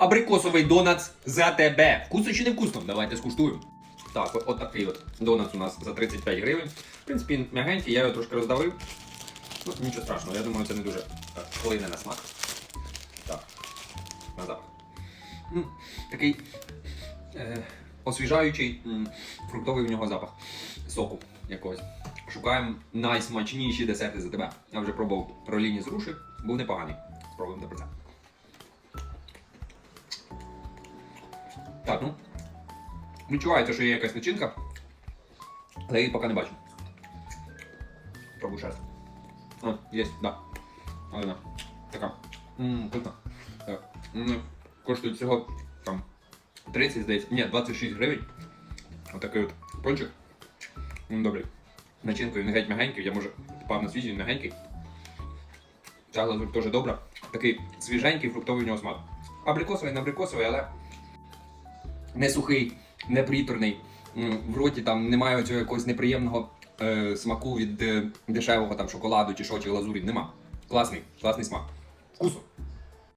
Абрикосовий донат з АТБ. Вкусно чи не вкусно? Давайте скуштуємо. Так, от, такий от донат у нас за 35 гривень. В принципі, м'ягенький, я його трошки роздавив. Ну, нічого страшного, я думаю, це не дуже вплине на смак. Так, на запах. М, Такий е, освіжаючий, м, фруктовий в нього запах соку якогось. Шукаємо найсмачніші десерти за тебе. Я вже пробував роліні з руші, був непоганий. Спробуємо тепер це. Так, ну. Відчувається, що є якась начинка, але я її поки не бачу. Пробуй ще раз. А, є, да. Вона така. Ммм, вкусно. Так. Коштує всього там 30, здається. Ні, 26 гривень. Отакий от пончик. М, Добрий. Начинкою не геть м'ягенький, я може впав на свіжий, м'ягенький. Ця глазурь теж добра. Такий свіженький фруктовий у нього смак. Абрикосовий, не абрикосовий, але не сухий, не приторний. В роті там немає цього якогось неприємного е, смаку від е, дешевого там шоколаду чи шо, чи глазурі. Нема. Класний, класний смак. Вкусно.